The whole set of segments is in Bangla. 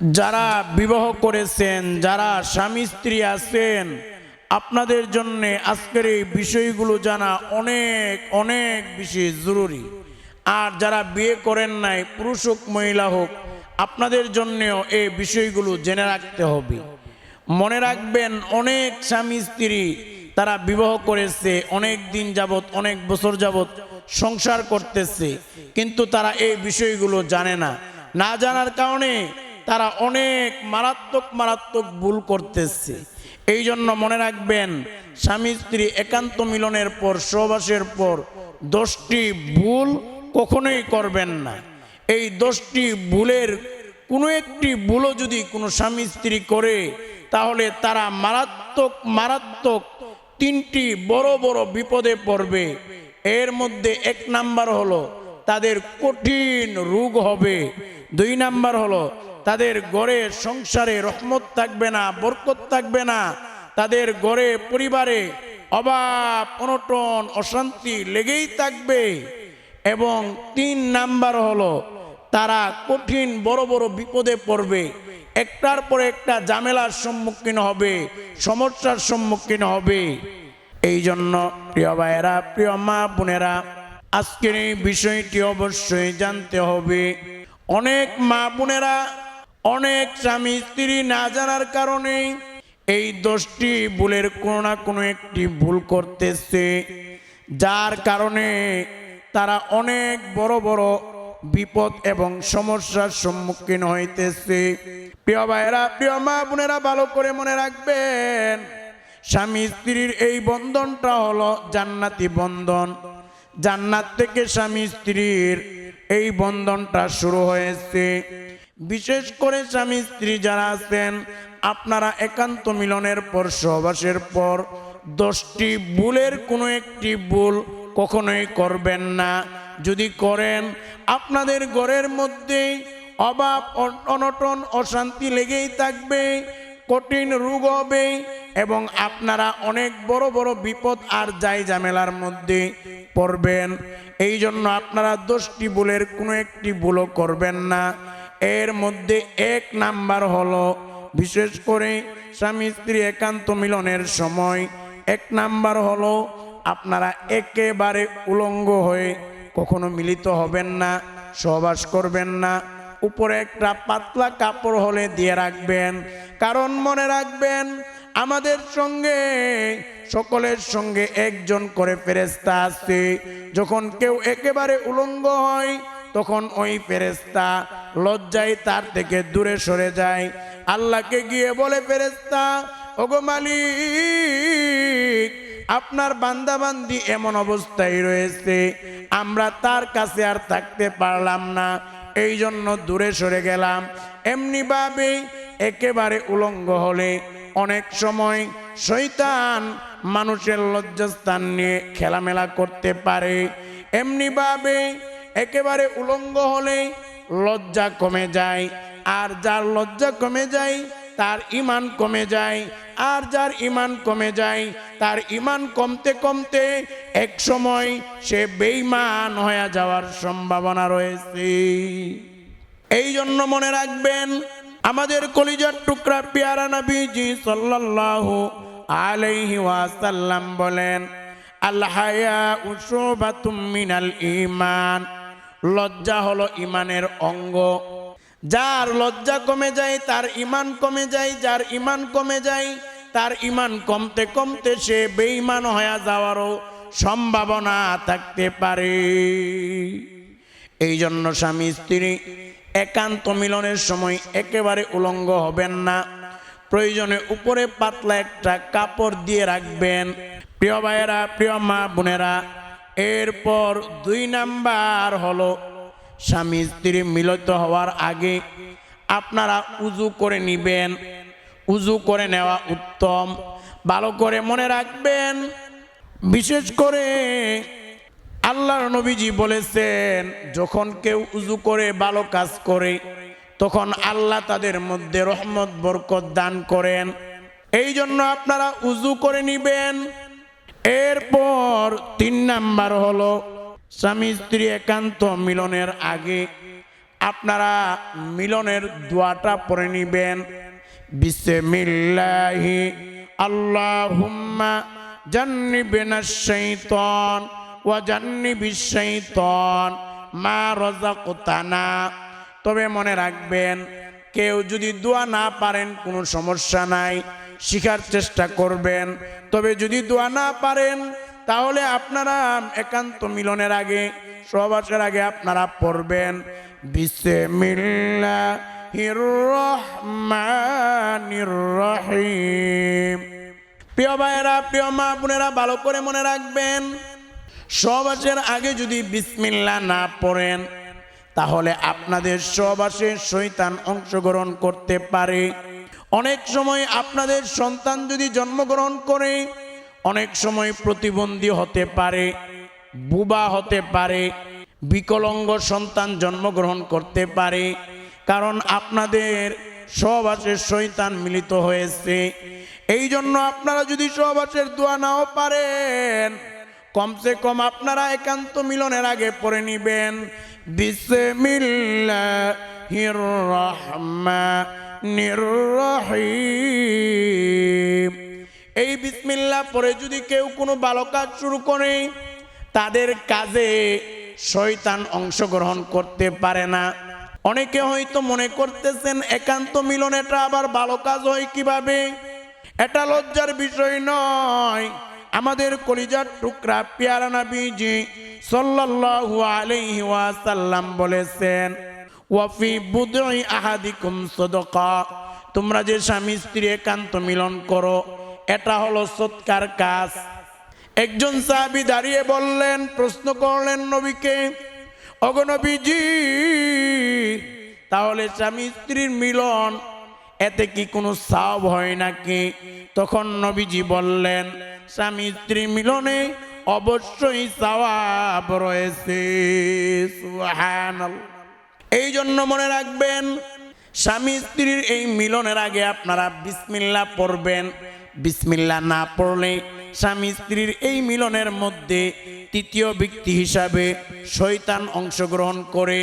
যারা বিবাহ করেছেন, যারা স্বামী স্ত্রী আছেন, আপনাদের জন্য আজকের এই বিষয়গুলো জানা অনেক অনেক বেশি জরুরি। আর যারা বিয়ে করেন নাই, পুরুষ হোক, মহিলা হোক, আপনাদের জন্যেও এই বিষয়গুলো জেনে রাখতে হবে। মনে রাখবেন, অনেক স্বামী স্ত্রী তারা বিবাহ করেছে, অনেক দিন যাবত অনেক বছর যাবত সংসার করতেছে, কিন্তু তারা এই বিষয়গুলো জানে না। না জানার কারণে তারা অনেক মারাত্মক মারাত্মক ভুল করতেছে। এই জন্য মনে রাখবেন, স্বামী স্ত্রী একান্ত মিলনের পর, সহবাসের পর দশটি ভুল কখনোই করবেন না। এই দশটি ভুলের কোনো একটি ভুলও যদি কোনো স্বামী স্ত্রী করে, তাহলে তারা মারাত্মক মারাত্মক তিনটি বড় বড় বিপদে পড়বে। এর মধ্যে এক নাম্বার হলো, তাদের কঠিন রোগ হবে। দুই নাম্বার হলো তাদের গড়ে সংসারে রহমত থাকবে না, বরকত থাকবে না। তাদের গড়ে পরিবারে অভাব অনটন, অশান্তি লেগেই থাকবে। এবং তিন নাম্বার হলো, তারা কঠিন, বড় বড় বিপদে পড়বে। একটার পর একটা ঝামেলার সম্মুখীন হবে, সমস্যার সম্মুখীন হবে। এই জন্য প্রিয় ভাইয়েরা, প্রিয় মা বোনেরা, আজকের এই বিষয়টি অবশ্যই জানতে হবে। অনেক মা বোনেরা অনেক স্বামী স্ত্রী না জানার কারণে এই দশটি ভুলের কোনো না কোনো একটি ভুল করতেছে। যার কারণে তারা অনেক বড় বড় বিপদ এবং সমস্যার সম্মুখীন হইতেছে। প্রিয় ভাইয়েরা, প্রিয় মা বোনেরা, ভালো করে মনে রাখবেন, স্বামী স্ত্রীর এই বন্ধনটা হলো জান্নাতি বন্ধন। জান্নাত থেকে স্বামী স্ত্রীর এই বন্ধনটা শুরু হয়েছে। বিশেষ করে স্বামী স্ত্রী যারা আছেন, আপনারা একান্ত মিলনের পর, সহবাসের পর দশটি ভুলের কোনো একটি ভুল কখনোই করবেন না। যদি করেন, আপনাদের ঘরের মধ্যে অভাব, অন- অনটন, অশান্তি লেগেই থাকবে, কঠিন রোগ হবে এবং আপনারা অনেক বড় বড় বিপদ আর যাই ঝামেলার মধ্যে পড়বেন। এই জন্য আপনারা দশটি ভুলের কোনো একটি ভুলও করবেন না। এর মধ্যে এক নাম্বার হলো, বিশেষ করে স্বামী স্ত্রী একান্ত মিলনের সময়। এক নাম্বার হলো, আপনারা একেবারে উলঙ্গ হয়ে কখনো মিলিত হবেন না, সহবাস করবেন না। উপরে একটা পাতলা কাপড় হলে দিয়ে রাখবেন। কারণ মনে রাখবেন, আমাদের সঙ্গে, সকলের সঙ্গে একজন করে ফেরেস্তা আছে। যখন কেউ একেবারে উলঙ্গ হয়, তখন ওই ফেরেস্তা লজ্জায় তার থেকে দূরে সরে যায়। আল্লাহকে গিয়ে বলে ফেরেস্তা ওগো মালিক, আপনার বান্দাবান্দি এমন অবস্থায় রয়েছে। আমরা তার কাছে আর থাকতে পারলাম না। এই জন্য দূরে সরে গেলাম। এমনি ভাবে একেবারে উলঙ্গ হলে অনেক সময় শৈতান মানুষের লজ্জাস্থান নিয়ে খেলামেলা করতে পারে। এমনি ভাবে একেবারে উলঙ্গ হলে লজ্জা কমে যায়। আর যার লজ্জা কমে যায়, তার ইমান কমে যায়। আর যার ইমান কমে যায়, তার ইমান কমতে কমতে এক সময় সে বেইমান হয়ে যাওয়ার সম্ভাবনা রয়েছে। এই জন্য মনে রাখবেন, আমাদের কলিজার টুকরা পেয়ারা নবীজি সাল্লাল্লাহু আলাইহি ওয়াসাল্লাম বলেন, আল উশুবাতুম মিনাল ঈমান। লজ্জা হলো ইমানের অঙ্গ। যার লজ্জা কমে যায়, তার ইমান কমে যায়, যার ইমান কমে যায়, তার ইমান কমতে কমতে সে বেঈমান হয়ে যাওয়ারও সম্ভাবনা থাকতে পারে। এই জন্য স্বামী, স্ত্রী, একান্ত মিলনের সময় একেবারে উলঙ্গ হবেন না। প্রয়োজনে উপরে পাতলা একটা কাপড় দিয়ে রাখবেন। প্রিয় ভাইয়েরা, প্রিয় মা বোনেরা এরপর দুই নাম্বার হলো স্বামী স্ত্রী মিলিত হওয়ার আগে আপনারা উজু করে নিবেন। উজু করে নেওয়া উত্তম। ভালো করে মনে রাখবেন। বিশেষ করে আল্লাহর নবীজি বলেছেন, যখন কেউ উজু করে ভালো কাজ করে, তখন আল্লাহ তাদের মধ্যে রহমত, বরকত দান করেন। এই জন্য আপনারা উজু করে নিবেন। এরপর তিন নাম্বার হলো স্বামী স্ত্রী একান্ত মিলনের আগে আপনারা মিলনের দোয়াটা পড়ে নিবেন। বিসমিল্লাহি। আল্লাহুম্মা জান্নিবিনা শাইতান ওয়া জান্নিবিশ শাইতান মা রাযাকতানা। তবে মনে রাখবেন, কেউ যদি দোয়া না পারেন কোনো সমস্যা নাই। শিখার চেষ্টা করবেন। তবে যদি দোয়া না পারেন, তাহলে আপনারা একান্ত মিলনের আগে সহবাসের আগে আপনারা পড়বেন। রহিম। প্রিয় ভাইয়েরা, প্রিয় মা বোনেরা, ভালো করে মনে রাখবেন সহবাসের আগে যদি বিসমিল্লা না পড়েন, তাহলে আপনাদের সহবাসে শৈতান অংশগ্রহণ করতে পারে। অনেক সময় আপনাদের সন্তান যদি জন্মগ্রহণ করে, অনেক সময় প্রতিবন্ধী হতে পারে, বুবা হতে পারে, বিকলঙ্গ সন্তান জন্মগ্রহণ করতে পারে, কারণ আপনাদের সহবাসের শৈতান মিলিত হয়েছে। এই জন্য আপনারা যদি সহবাসের দোয়া নাও পারেন, কমসে কম আপনারা একান্ত মিলনের আগে পড়ে নিবেন। বিসমিল্লাহির রহমানির রহিম। এই বিসমিল্লাহ পরে যদি কেউ কোনো ভালো কাজ শুরু করে, তাদের কাজে শয়তান অংশগ্রহণ করতে পারে না। অনেকে হয়তো মনে করতেছেন, একান্ত মিলন এটা আবার ভালো কাজ হয় কীভাবে? এটা লজ্জার বিষয় নয়। আমাদের কলিজার টুকরা পেয়ারা নবীজি সাল্লাল্লাহু আলাইহি ওয়াসাল্লাম বলেছেন ওয়াফি বুদই আহাদিকুম সাদাকা। তোমরা যে স্বামী স্ত্রী একান্ত মিলন করো, এটা হলো সৎকার কাজ। একজন সাহাবী দাঁড়িয়ে বললেন, প্রশ্ন করলেন নবীকে অগনবীজি তাহলে স্বামী স্ত্রীর মিলন, এতে কি কোনো সাব হয় নাকি? তখন নবীজি বললেন, স্বামী স্ত্রী মিলনে অবশ্যই সওয়াব রয়েছে। সুবহানাল্লাহ। এই জন্য মনে রাখবেন, স্বামী স্ত্রীর এই মিলনের আগে আপনারা বিসমিল্লা পড়বেন। বিসমিল্লা না পড়লে স্বামী স্ত্রীর এই মিলনের মধ্যে তৃতীয় ব্যক্তি হিসাবে শয়তান অংশগ্রহণ করে।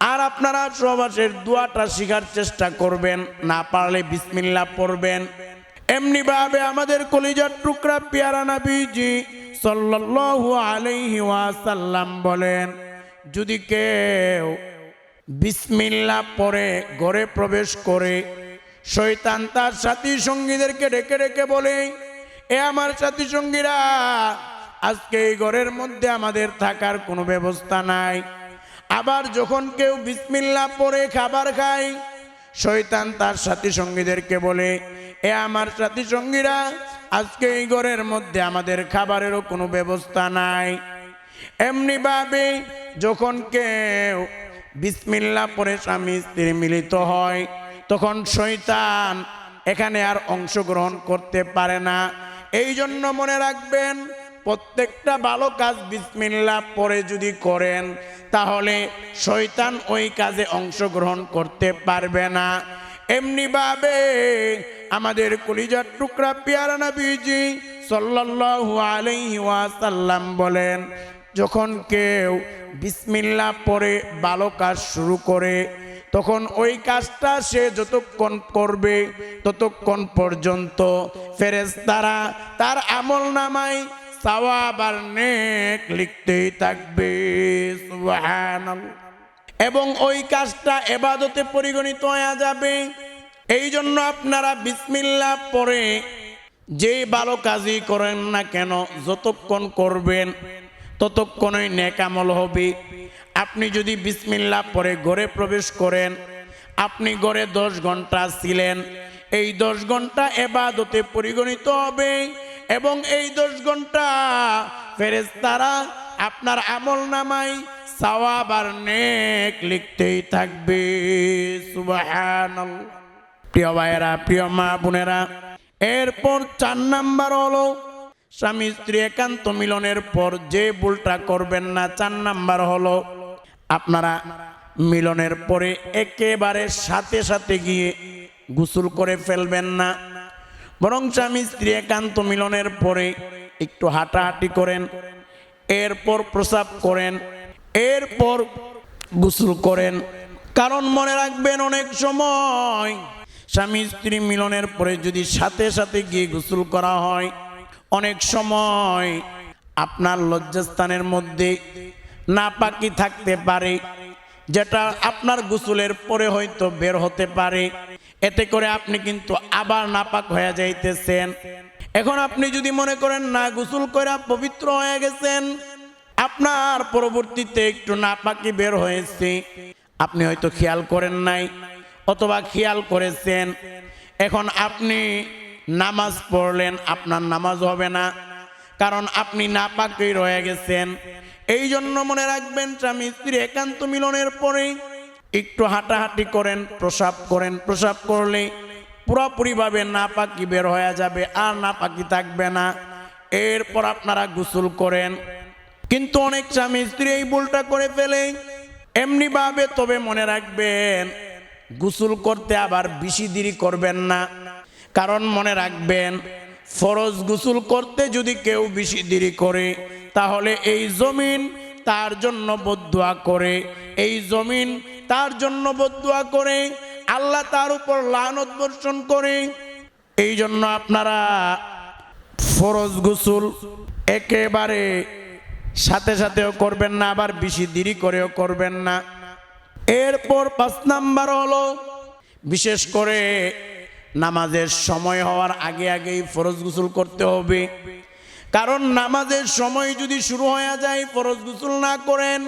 আর আপনারা সহবাসের দোয়াটা শিখার চেষ্টা করবেন, না পারলে বিসমিল্লা পড়বেন। এমনি ভাবে আমাদের কলিজার টুকরা পিয়ারা নবীজি সাল্লাল্লাহু আলাইহি ওয়াসাল্লাম বলেন, যদি কেউ বিসমিল্লা পরে ঘরে প্রবেশ করে শৈতান তার সাথী সঙ্গীদেরকে ডেকে ডেকে বলে, এ আমার সাথী সঙ্গীরা, আজকে এই ঘরের মধ্যে আমাদের থাকার কোনো ব্যবস্থা নাই। আবার যখন কেউ বিসমিল্লা পরে খাবার খায়, শয়তান তার সাথী সঙ্গীদেরকে বলে, এ আমার সাথী সঙ্গীরা, আজকে এই ঘরের মধ্যে আমাদের খাবারেরও কোনো ব্যবস্থা নাই। এমনিভাবে যখন কেউ বিসমিল্লা পরে স্বামী, স্ত্রী মিলিত হয়। তখন শৈতান এখানে আর অংশগ্রহণ করতে পারে না। এই জন্য মনে রাখবেন, প্রত্যেকটা ভালো কাজ বিসমিল্লা পরে যদি করেন, তাহলে শয়তান ওই কাজে অংশগ্রহণ করতে পারবে না। এমনি ভাবে আমাদের কলিজার টুকরা পেয়ারা নবীজি সাল্লাল্লাহু আলাইহি ওয়াসাল্লাম বলেন যখন কেউ বিসমিল্লা পরে ভালো কাজ শুরু করে, তখন ওই কাজটা সে যতক্ষণ করবে ততক্ষণ পর্যন্ত ফেরেশতারা তার আমল নামায় সওয়াব আর নেক লিখতেই থাকবে এবং ওই কাজটা এবাদতে পরিগণিত হয়ে যাবে। এই জন্য আপনারা বিসমিল্লা পরে যে ভালো কাজই করেন না কেন, যতক্ষণ করবেন ততক্ষণই নেকামল হবে। আপনি যদি বিসমিল্লা পরে ঘরে প্রবেশ করেন, আপনি ঘরে দশ ঘণ্টা ছিলেন। এই দশ ঘণ্টা এবাদতে পরিগণিত হবে এবং এই দশ ঘণ্টা ফেরেশতারা আপনার আমল নামায় সওয়াব আর নেক লিখতেই থাকবে। প্রিয় ভাইয়েরা, প্রিয় মা বোনেরা, এরপর চার নাম্বার হলো স্বামী স্ত্রী একান্ত মিলনের পর যে ভুলটা করবেন না, চার নাম্বার হলো, আপনারা মিলনের পরে একেবারে সাথে সাথে গিয়ে গোসল করে ফেলবেন না। বরং স্বামী স্ত্রী একান্ত মিলনের পরে একটু হাঁটাহাঁটি করেন, এরপর প্রসাব করেন, এরপর গোসল করেন। কারণ মনে রাখবেন, অনেক সময় স্বামী স্ত্রী মিলনের পরে যদি সাথে সাথে গিয়ে গোসল করা হয় অনেক সময় আপনার লজ্জাস্থানের মধ্যে নাপাকি থাকতে পারে, যেটা আপনার গোসলের পরে হয়তো বের হতে পারে। এতে করে আপনি কিন্তু আবার নাপাক হয়ে যাইতেছেন। এখন আপনি যদি মনে করেন, না, গোসল করে পবিত্র হয়ে গেছেন। আপনার পরবর্তীতে একটু নাপাকি বের হয়েছে। আপনি হয়তো খেয়াল করেন নাই, অথবা খেয়াল করেছেন। এখন আপনি নামাজ পড়লেন, আপনার নামাজ হবে না। কারণ আপনি নাপাকই রয়ে গেছেন। এই জন্য মনে রাখবেন স্বামী স্ত্রী একান্ত মিলনের পরে একটু হাঁটাহাঁটি করেন, প্রসাব করেন। প্রসাব করলে পুরোপুরিভাবে নাপাকি বের হয়ে যাবে, আর না নাপাকি থাকবে না। এরপর আপনারা গোসল করেন। কিন্তু অনেক স্বামী স্ত্রী এই ভুলটা করে ফেলে। এমনি ভাবে তবে মনে রাখবেন, গোসল করতে আবার বেশি দেরি করবেন না। কারণ মনে রাখবেন, ফরজ গোসল করতে যদি কেউ বেশি দেরি করে, তাহলে এই জমিন তার জন্য বদুয়া করে, এই জমিন তার জন্য বদুয়া করে, আল্লাহ তার উপর লানত বর্ষণ করে। এই জন্য আপনারা ফরজ গোসল একেবারে সাথে সাথেও করবেন না, আবার বেশি দেরি করেও করবেন না। এরপর পাঁচ নাম্বার হলো, বিশেষ করে নামাজের সময় হওয়ার আগে আগেই ফরজ গোসল করতে হবে। কারণ নামাজের সময় যদি শুরু হয়ে যায় ফরজ গোসল না করেন,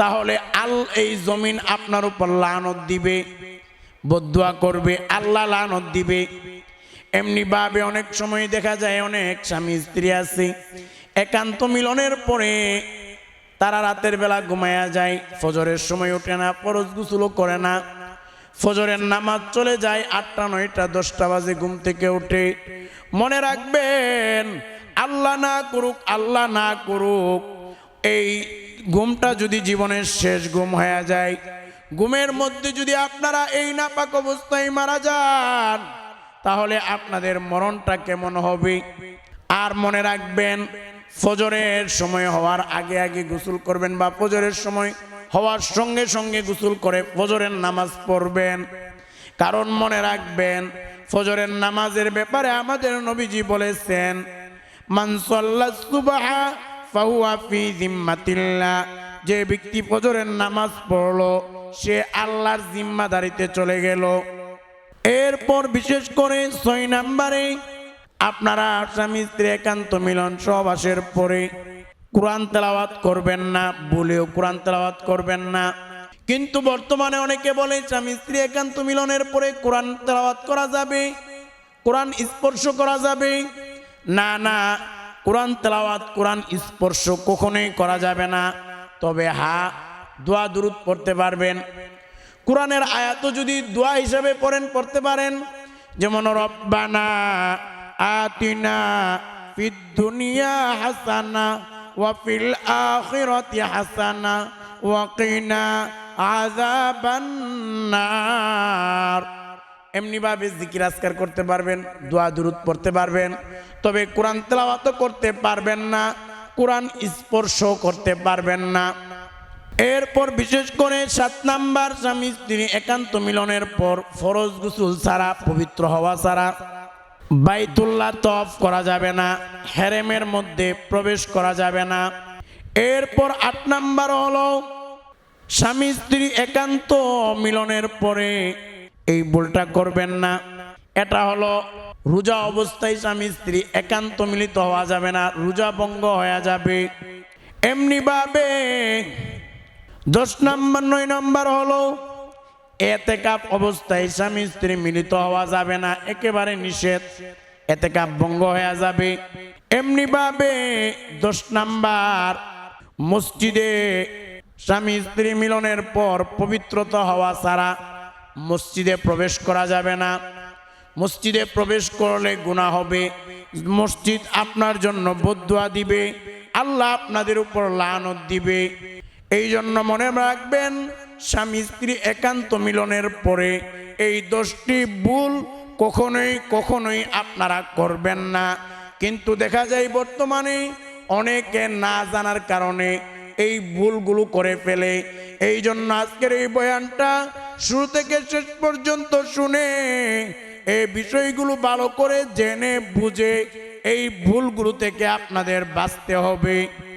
তাহলে আল এই জমিন আপনার উপর লানত দিবে, বদুয়া করবে, আল্লাহ লানত দিবে। এমনি ভাবে অনেক সময় দেখা যায় অনেক স্বামী স্ত্রী আছে, একান্ত মিলনের পরে তারা রাতের বেলা ঘুমায়া যায়, ফজরের সময় ওঠে না, ফরজ গুসুলও করে না। ফজরের নামাজ চলে যায় আটটা, নয়টা, দশটা বাজে ঘুম থেকে উঠে। মনে রাখবেন, আল্লাহ না করুক, আল্লাহ না করুক, এই ঘুমটা যদি জীবনের শেষ ঘুম হয়ে যায়, ঘুমের মধ্যে যদি আপনারা এই নাপাক অবস্থায় মারা যান, তাহলে আপনাদের মরণটা কেমন হবে? আর মনে রাখবেন, ফজরের সময় হওয়ার আগে আগে গোসল করবেন বা ফজরের সময় হওয়ার সঙ্গে সঙ্গে গোসল করে ফজরের নামাজ পড়বেন। কারণ মনে রাখবেন, ফজরের নামাজের ব্যাপারে আমাদের নবীজি বলেছেন জিম্মাতিল্লাহ। যে ব্যক্তি ফজরের নামাজ পড়ল, সে আল্লাহর জিম্মাদারিতে চলে গেল। এরপর বিশেষ করে ছয় নাম্বারে, আপনারা স্বামী স্ত্রী একান্ত মিলন সহবাসের পরে কোরআন তেলাওয়াত করবেন না, বলেও কোরআন তেলাওয়াত করবেন না। কিন্তু বর্তমানে অনেকে বলে, স্বামী, স্ত্রী একান্ত মিলনের পরে কোরআন তেলাওয়াত করা যাবে? কোরআন স্পর্শ করা যাবে? না না, কোরআন তেলাওয়াত, কোরআন স্পর্শ কখনোই করা যাবে না। তবে হা, দোয়া দুরুদ পড়তে পারবেন। কোরআনের আয়াত যদি দোয়া হিসাবে পড়েন, পড়তে পারেন। যেমন, রব্বানা আতিনা ফিদ দুনিয়া হাসানা ওয়া ফিল আখিরাতি হাসানা ওয়া কিনা আযাবান নার এমনি ভাবে জিকির আজকার করতে পারবেন, দোয়া দুরুদ পড়তে পারবেন, তবে কোরআন তেলাওয়াত করতে পারবেন না, কোরআন স্পর্শ করতে পারবেন না। এরপর বিশেষ করে সাত নাম্বার স্বামী স্ত্রী একান্ত মিলনের পর ফরজ গুসুল ছাড়া, পবিত্র হওয়া ছাড়া। বাইতুল্লাহ তফ করা যাবে না, হেরেমের মধ্যে প্রবেশ করা যাবে না। এরপর আট নাম্বার হলো, স্বামী স্ত্রী একান্ত মিলনের পরে এই ভুলটা করবেন না। এটা হলো, রোজা অবস্থায় স্বামী স্ত্রী একান্ত মিলিত হওয়া যাবে না, রোজা ভঙ্গ হয়ে যাবে। এমনি ভাবে দশ নম্বর, নয় নম্বর হলো এতে কাপ অবস্থায় স্বামী স্ত্রী মিলিত হওয়া যাবে না, একেবারে নিষেধ। এতে কাপ ভঙ্গ হয়ে যাবে। এমনি ভাবে দশ নাম্বার, মসজিদে স্বামী স্ত্রী মিলনের পর পবিত্রতা হওয়া ছাড়া মসজিদে প্রবেশ করা যাবে না। মসজিদে প্রবেশ করলে গুণা হবে। মসজিদ আপনার জন্য বদুয়া দিবে। আল্লাহ আপনাদের উপর লানত দিবে। এই জন্য মনে রাখবেন স্বামী স্ত্রী একান্ত মিলনের পরে এই দশটি ভুল কখনোই কখনোই আপনারা করবেন না। কিন্তু দেখা যায় বর্তমানে অনেকে না জানার কারণে এই ভুলগুলো করে ফেলে। এই জন্য আজকের এই বয়ানটা শুরু থেকে শেষ পর্যন্ত শুনে এই বিষয়গুলো ভালো করে জেনে, বুঝে এই ভুলগুলো থেকে আপনাদের বাঁচতে হবে।